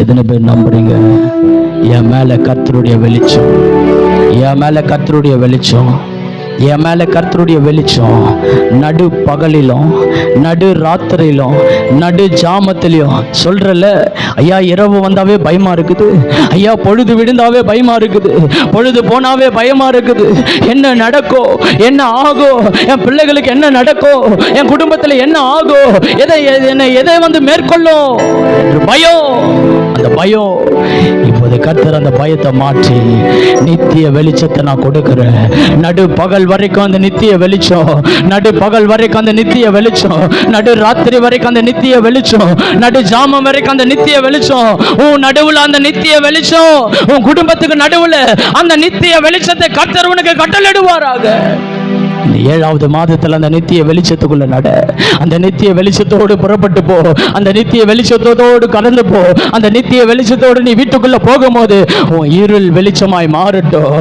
எத்தனை பேர் நம்புறீங்க? என் மேல கத்தருடைய வெளிச்சம். என் மேல கத்தருடைய வெளிச்சம். என் மேல கர்த்தருடைய வெளிச்சம். நடு பகலிலும் நடு ராத்திரியிலும் நடு ஜாமத்திலையும் சொல்றல ஐயா இரவு வந்தாவே பயமா இருக்குது. ஐயா பொழுது விழுந்தாவே பயமா இருக்குது. பொழுது போனாவே பயமா இருக்குது. என்ன நடக்கும் என்ன ஆகும் என் பிள்ளைகளுக்கு என்ன நடக்கோ என் குடும்பத்தில் என்ன ஆகும் எதை என்னை எதை வந்து மேற்கொள்ளும்? என்று பயம் பயம். இப்போது கர்த்தர் அந்த பயத்தை மாற்றி நித்திய வெளிச்சத்தை நான் கொடுக்கிறேன். நடு பகல் வரைக்கும் அந்த நித்திய வெளிச்சம். நடு பகல் வரைக்கும் அந்த நித்திய வெளிச்சம். நடு ராத்திரி வரைக்கும் அந்த நித்திய வெளிச்சம். நடு ஜாமம் வரைக்கும் அந்த நித்திய வெளிச்சம். உன் நடுவில் அந்த நித்திய வெளிச்சம். உன் குடும்பத்துக்கு நடுவில் அந்த நித்திய வெளிச்சத்தை கர்த்தர் உனக்கு கட்டளிடுவாராக இந்த ஏழாவது மாதத்தில் அந்த நித்திய வெளிச்சத்துக்குள்ள நட. அந்த நித்திய வெளிச்சத்தோடு புறப்பட்டு போ. அந்த நித்திய வெளிச்சத்தோடு கடந்து போ. அந்த நித்திய வெளிச்சத்தோடு நீ வீட்டுக்குள்ள போகும்போது உன் இருள் வெளிச்சமாய் மாறட்டும்.